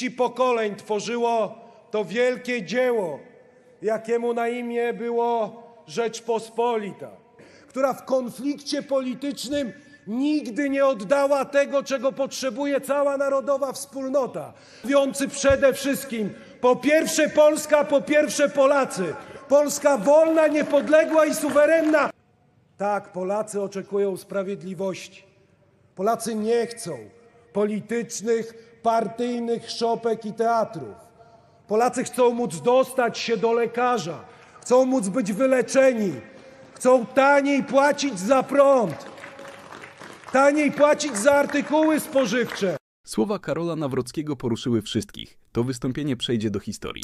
30 pokoleń tworzyło to wielkie dzieło, jakiemu na imię było Rzeczpospolita, która w konflikcie politycznym nigdy nie oddała tego, czego potrzebuje cała narodowa wspólnota, mówiący przede wszystkim po pierwsze Polska, po pierwsze Polacy. Polska wolna, niepodległa i suwerenna. Tak, Polacy oczekują sprawiedliwości. Polacy nie chcą politycznych, partyjnych szopek i teatrów. Polacy chcą móc dostać się do lekarza, chcą móc być wyleczeni, chcą taniej płacić za prąd, taniej płacić za artykuły spożywcze. Słowa Karola Nawrockiego poruszyły wszystkich. To wystąpienie przejdzie do historii.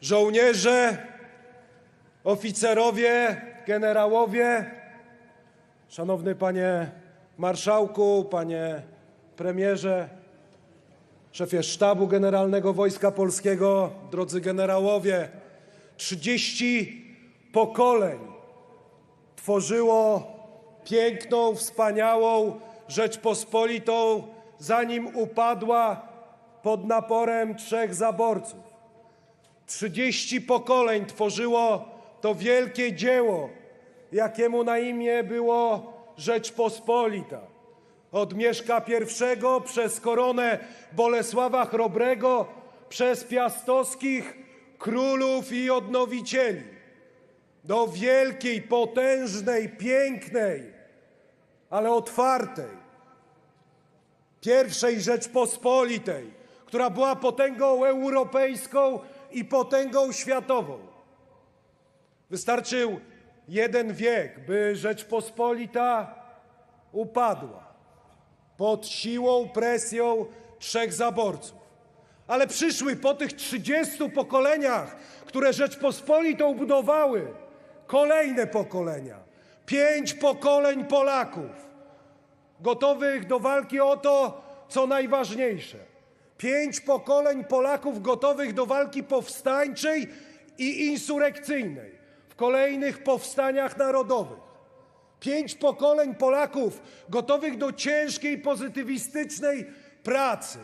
Żołnierze, oficerowie, generałowie, szanowny panie marszałku, panie premierze, szefie sztabu generalnego Wojska Polskiego, drodzy generałowie, 30 pokoleń tworzyło piękną, wspaniałą Rzeczpospolitą, zanim upadła pod naporem trzech zaborców. 30 pokoleń tworzyło to wielkie dzieło, jakiemu na imię było Rzeczpospolita. Od Mieszka I przez koronę Bolesława Chrobrego, przez piastowskich królów i odnowicieli, do wielkiej, potężnej, pięknej, ale otwartej, pierwszej Rzeczpospolitej, która była potęgą europejską i potęgą światową. Wystarczył jeden wiek, by Rzeczpospolita upadła pod siłą, presją trzech zaborców. Ale przyszły po tych 30 pokoleniach, które Rzeczpospolitą budowały, kolejne pokolenia. Pięć pokoleń Polaków, gotowych do walki o to, co najważniejsze. Pięć pokoleń Polaków gotowych do walki powstańczej i insurekcyjnej w kolejnych powstaniach narodowych. Pięć pokoleń Polaków gotowych do ciężkiej, pozytywistycznej pracy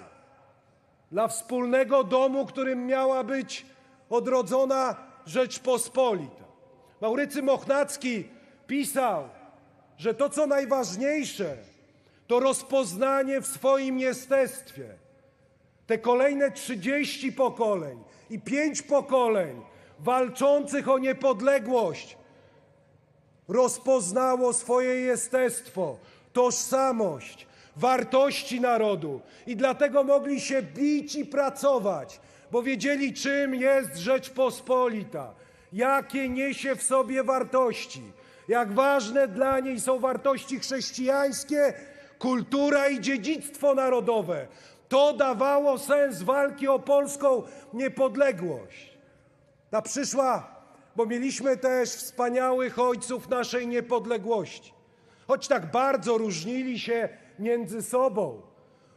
dla wspólnego domu, którym miała być odrodzona Rzeczpospolita. Maurycy Mochnacki pisał, że to, co najważniejsze, to rozpoznanie w swoim jestestwie. Te kolejne 30 pokoleń i 5 pokoleń walczących o niepodległość rozpoznało swoje jestestwo, tożsamość, wartości narodu i dlatego mogli się bić i pracować, bo wiedzieli, czym jest Rzeczpospolita, jakie niesie w sobie wartości, jak ważne dla niej są wartości chrześcijańskie, kultura i dziedzictwo narodowe. To dawało sens walki o polską niepodległość. Ta przyszła, bo mieliśmy też wspaniałych ojców naszej niepodległości. Choć tak bardzo różnili się między sobą,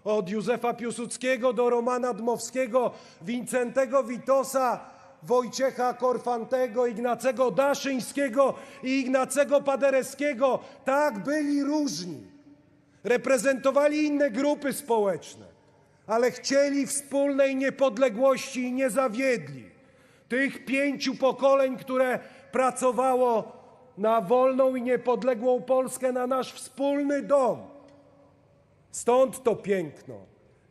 od Józefa Piłsudskiego do Romana Dmowskiego, Wincentego Witosa, Wojciecha Korfantego, Ignacego Daszyńskiego i Ignacego Paderewskiego, tak byli różni. Reprezentowali inne grupy społeczne, ale chcieli wspólnej niepodległości i nie zawiedli tych pięciu pokoleń, które pracowało na wolną i niepodległą Polskę, na nasz wspólny dom. Stąd to piękno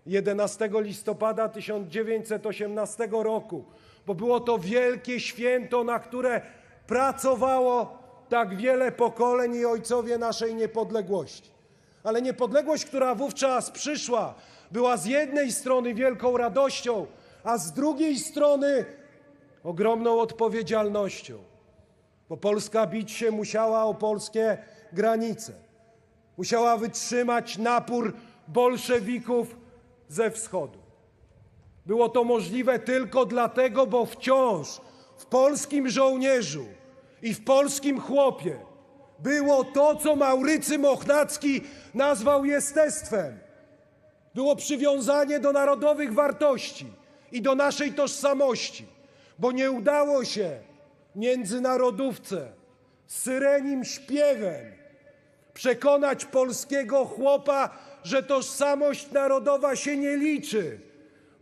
11 listopada 1918 roku, bo było to wielkie święto, na które pracowało tak wiele pokoleń i ojcowie naszej niepodległości. Ale niepodległość, która wówczas przyszła, była z jednej strony wielką radością, a z drugiej strony ogromną odpowiedzialnością, bo Polska bić się musiała o polskie granice. Musiała wytrzymać napór bolszewików ze wschodu. Było to możliwe tylko dlatego, bo wciąż w polskim żołnierzu i w polskim chłopie było to, co Maurycy Mochnacki nazwał jestestwem. Było przywiązanie do narodowych wartości i do naszej tożsamości, bo nie udało się międzynarodówce z syrenim śpiewem przekonać polskiego chłopa, że tożsamość narodowa się nie liczy,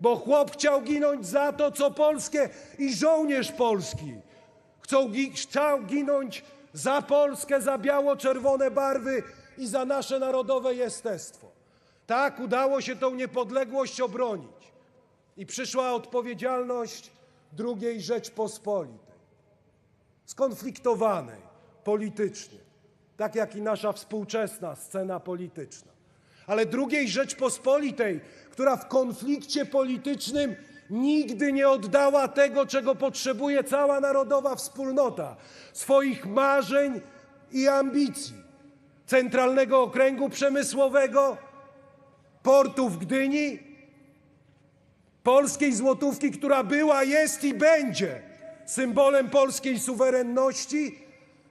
Bo chłop chciał ginąć za to, co polskie i żołnierz polski chcą, gi- chciał ginąć za Polskę, za biało-czerwone barwy i za nasze narodowe jestestwo. Tak, udało się tą niepodległość obronić. I przyszła odpowiedzialność II Rzeczpospolitej, skonfliktowanej politycznie, tak jak i nasza współczesna scena polityczna. Ale II Rzeczpospolitej, która w konflikcie politycznym nigdy nie oddała tego, czego potrzebuje cała narodowa wspólnota swoich marzeń i ambicji. Centralnego Okręgu Przemysłowego, portu w Gdyni, polskiej złotówki, która była, jest i będzie symbolem polskiej suwerenności.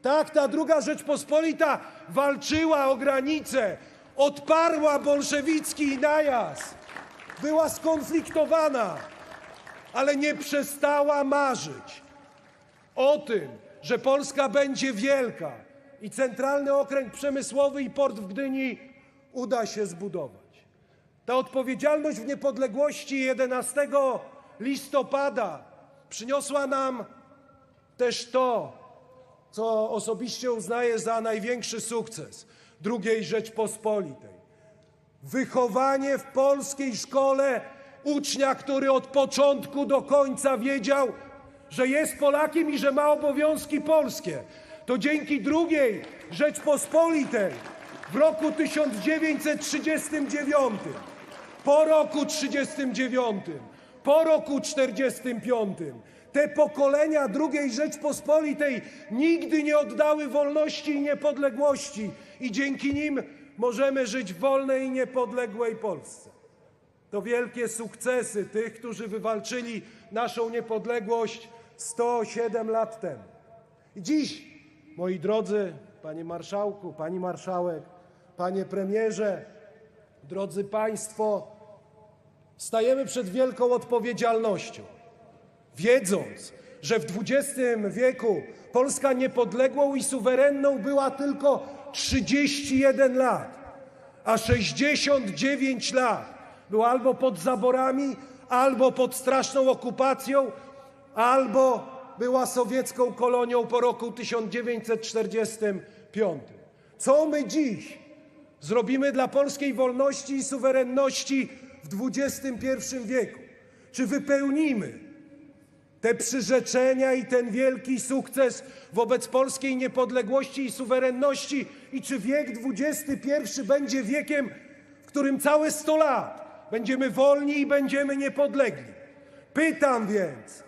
Tak, ta druga Rzeczpospolita walczyła o granice, odparła bolszewicki najazd, była skonfliktowana, ale nie przestała marzyć o tym, że Polska będzie wielka i centralny okręg przemysłowy i port w Gdyni uda się zbudować. Ta odpowiedzialność w niepodległości 11 listopada przyniosła nam też to, co osobiście uznaję za największy sukces II Rzeczpospolitej. Wychowanie w polskiej szkole ucznia, który od początku do końca wiedział, że jest Polakiem i że ma obowiązki polskie. To dzięki II Rzeczpospolitej w roku 1939, po roku 1939, po roku 1945, te pokolenia II Rzeczpospolitej nigdy nie oddały wolności i niepodległości i dzięki nim możemy żyć w wolnej i niepodległej Polsce. To wielkie sukcesy tych, którzy wywalczyli naszą niepodległość 107 lat temu. I dziś, moi drodzy, panie marszałku, pani marszałek, panie premierze, drodzy państwo, stajemy przed wielką odpowiedzialnością, wiedząc, że w XX wieku Polska niepodległą i suwerenną była tylko 31 lat, a 69 lat była albo pod zaborami, albo pod straszną okupacją, albo była sowiecką kolonią po roku 1945. Co my dziś zrobimy dla polskiej wolności i suwerenności w XXI wieku? Czy wypełnimy te przyrzeczenia i ten wielki sukces wobec polskiej niepodległości i suwerenności? I czy wiek XXI będzie wiekiem, w którym całe 100 lat będziemy wolni i będziemy niepodlegli? Pytam więc,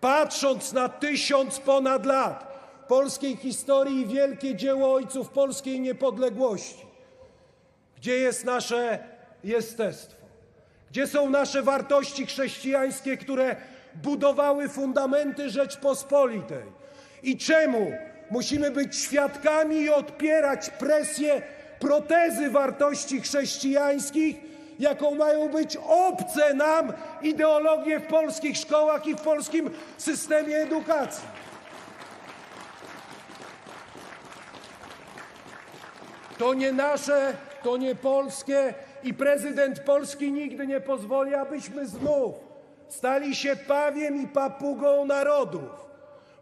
patrząc na tysiąc ponad lat polskiej historii i wielkie dzieło ojców polskiej niepodległości, gdzie jest nasze jestestwo? Gdzie są nasze wartości chrześcijańskie, które budowały fundamenty Rzeczpospolitej? I czemu musimy być świadkami i odpierać presję protezy wartości chrześcijańskich, jaką mają być obce nam ideologie w polskich szkołach i w polskim systemie edukacji? To nie nasze, to nie polskie i prezydent Polski nigdy nie pozwoli, abyśmy znów stali się pawiem i papugą narodów,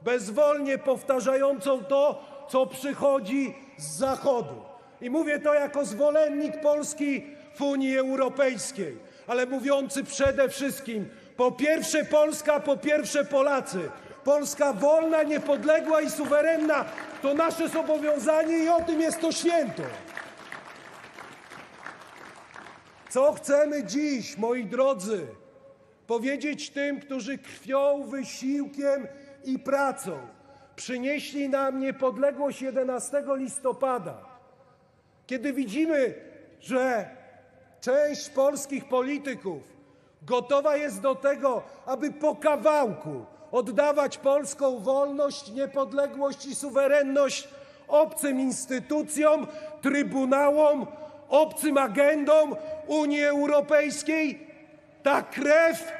bezwolnie powtarzającą to, co przychodzi z Zachodu. I mówię to jako zwolennik Polski w Unii Europejskiej, ale mówiący przede wszystkim po pierwsze Polska, po pierwsze Polacy. Polska wolna, niepodległa i suwerenna to nasze zobowiązanie i o tym jest to święto. Co chcemy dziś, moi drodzy, powiedzieć tym, którzy krwią, wysiłkiem i pracą przynieśli nam niepodległość 11 listopada? Kiedy widzimy, że część polskich polityków gotowa jest do tego, aby po kawałku oddawać polską wolność, niepodległość i suwerenność obcym instytucjom, trybunałom, obcym agendom Unii Europejskiej, ta krew,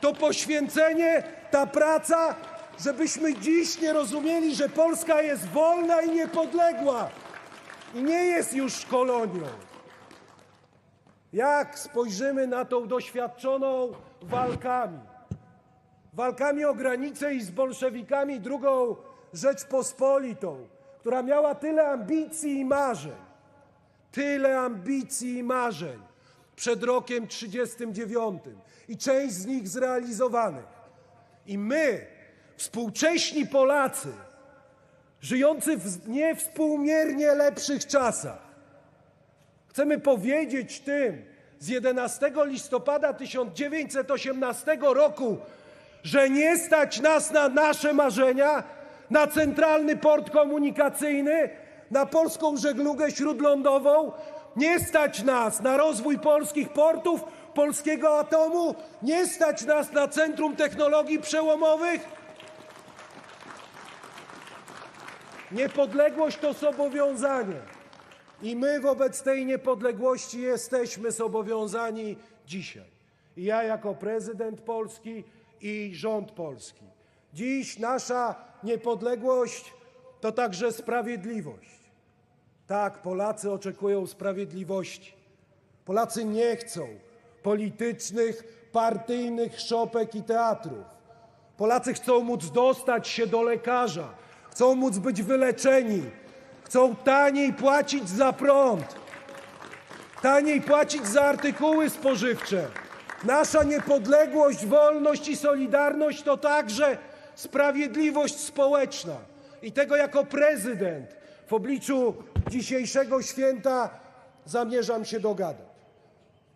to poświęcenie, ta praca, żebyśmy dziś nie rozumieli, że Polska jest wolna i niepodległa i nie jest już kolonią. Jak spojrzymy na tą doświadczoną walkami, walkami o granicę i z bolszewikami drugą Rzeczpospolitą, która miała tyle ambicji i marzeń, tyle ambicji i marzeń przed rokiem 39 i część z nich zrealizowanych. I my, współcześni Polacy, żyjący w niewspółmiernie lepszych czasach, chcemy powiedzieć tym z 11 listopada 1918 roku, że nie stać nas na nasze marzenia, na centralny port komunikacyjny, na polską żeglugę śródlądową, nie stać nas na rozwój polskich portów, polskiego atomu, nie stać nas na centrum technologii przełomowych. Niepodległość to zobowiązanie. I my wobec tej niepodległości jesteśmy zobowiązani dzisiaj. I ja jako prezydent Polski i rząd polski. Dziś nasza niepodległość to także sprawiedliwość. Tak, Polacy oczekują sprawiedliwości. Polacy nie chcą politycznych, partyjnych szopek i teatrów. Polacy chcą móc dostać się do lekarza, chcą móc być wyleczeni, chcą taniej płacić za prąd, taniej płacić za artykuły spożywcze. Nasza niepodległość, wolność i solidarność to także sprawiedliwość społeczna. I tego jako prezydent w obliczu dzisiejszego święta zamierzam się dogadać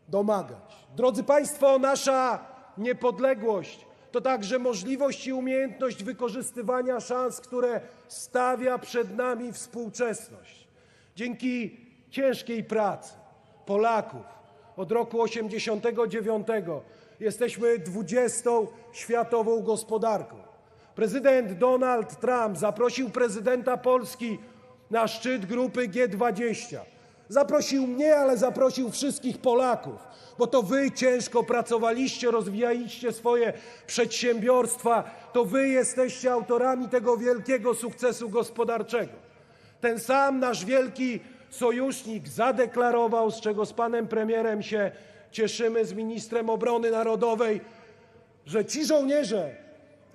domagać. Drodzy Państwo, nasza niepodległość to także możliwość i umiejętność wykorzystywania szans, które stawia przed nami współczesność. Dzięki ciężkiej pracy Polaków od roku 89 jesteśmy 20 światową gospodarką. Prezydent Donald Trump zaprosił prezydenta Polski na szczyt grupy G20. Zaprosił mnie, ale zaprosił wszystkich Polaków, bo to wy ciężko pracowaliście, rozwijaliście swoje przedsiębiorstwa, to wy jesteście autorami tego wielkiego sukcesu gospodarczego. Ten sam nasz wielki sojusznik zadeklarował, z czego z panem premierem się cieszymy, z ministrem obrony narodowej, że ci żołnierze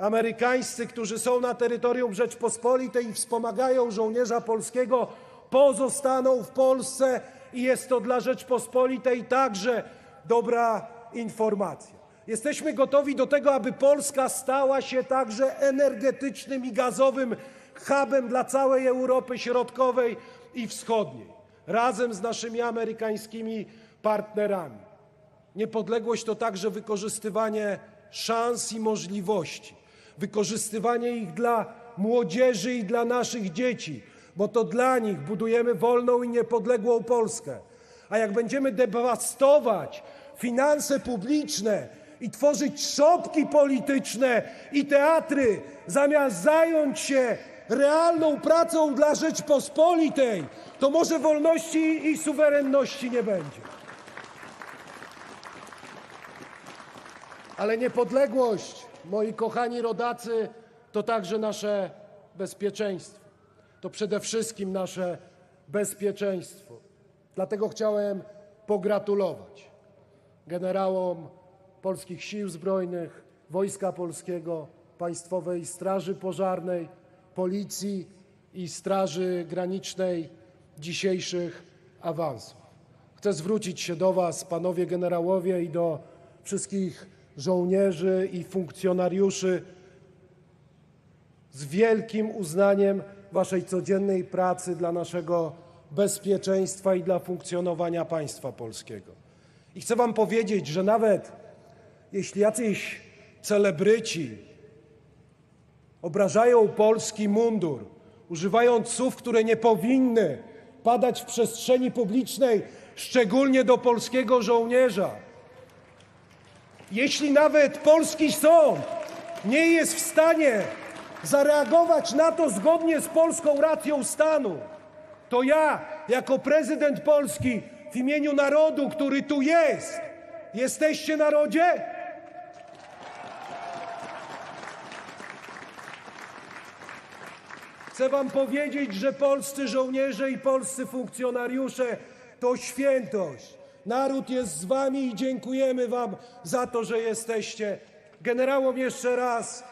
amerykańscy, którzy są na terytorium Rzeczpospolitej i wspomagają żołnierza polskiego, pozostaną w Polsce i jest to dla Rzeczpospolitej także dobra informacja. Jesteśmy gotowi do tego, aby Polska stała się także energetycznym i gazowym hubem dla całej Europy Środkowej i Wschodniej, razem z naszymi amerykańskimi partnerami. Niepodległość to także wykorzystywanie szans i możliwości, wykorzystywanie ich dla młodzieży i dla naszych dzieci, bo to dla nich budujemy wolną i niepodległą Polskę. A jak będziemy dewastować finanse publiczne i tworzyć szopki polityczne i teatry, zamiast zająć się realną pracą dla Rzeczpospolitej, to może wolności i suwerenności nie będzie. Ale niepodległość, moi kochani rodacy, to także nasze bezpieczeństwo. To przede wszystkim nasze bezpieczeństwo. Dlatego chciałem pogratulować generałom polskich sił zbrojnych, Wojska Polskiego, Państwowej Straży Pożarnej, Policji i Straży Granicznej dzisiejszych awansów. Chcę zwrócić się do Was, panowie generałowie, i do wszystkich żołnierzy i funkcjonariuszy z wielkim uznaniem Waszej codziennej pracy dla naszego bezpieczeństwa i dla funkcjonowania państwa polskiego. I chcę Wam powiedzieć, że nawet jeśli jacyś celebryci obrażają polski mundur, używając słów, które nie powinny padać w przestrzeni publicznej, szczególnie do polskiego żołnierza, jeśli nawet polski sąd nie jest w stanie zareagować na to zgodnie z polską racją stanu, to ja, jako prezydent Polski, w imieniu narodu, który tu jest, jesteście narodzie? Chcę Wam powiedzieć, że polscy żołnierze i polscy funkcjonariusze to świętość. Naród jest z wami i dziękujemy wam za to, że jesteście. Generałom jeszcze raz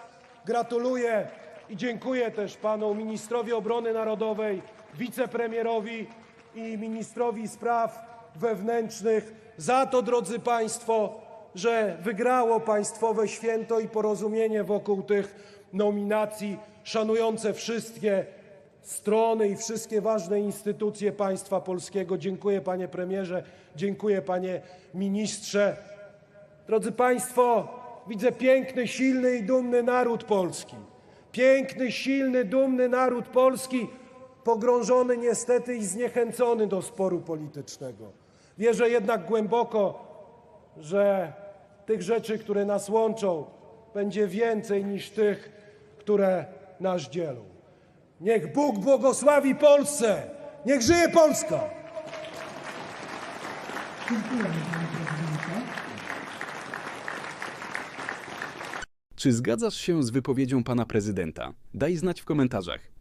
gratuluję i dziękuję też panu ministrowi obrony narodowej, wicepremierowi i ministrowi spraw wewnętrznych za to, drodzy państwo, że wygrało państwowe święto i porozumienie wokół tych nominacji, szanujące wszystkie strony i wszystkie ważne instytucje państwa polskiego. Dziękuję panie premierze, dziękuję panie ministrze. Drodzy Państwo, widzę piękny, silny i dumny naród polski. Piękny, silny, dumny naród polski, pogrążony niestety i zniechęcony do sporu politycznego. Wierzę jednak głęboko, że tych rzeczy, które nas łączą, będzie więcej niż tych, które nas dzielą. Niech Bóg błogosławi Polsce! Niech żyje Polska! Prezydencie. Czy zgadzasz się z wypowiedzią pana prezydenta? Daj znać w komentarzach.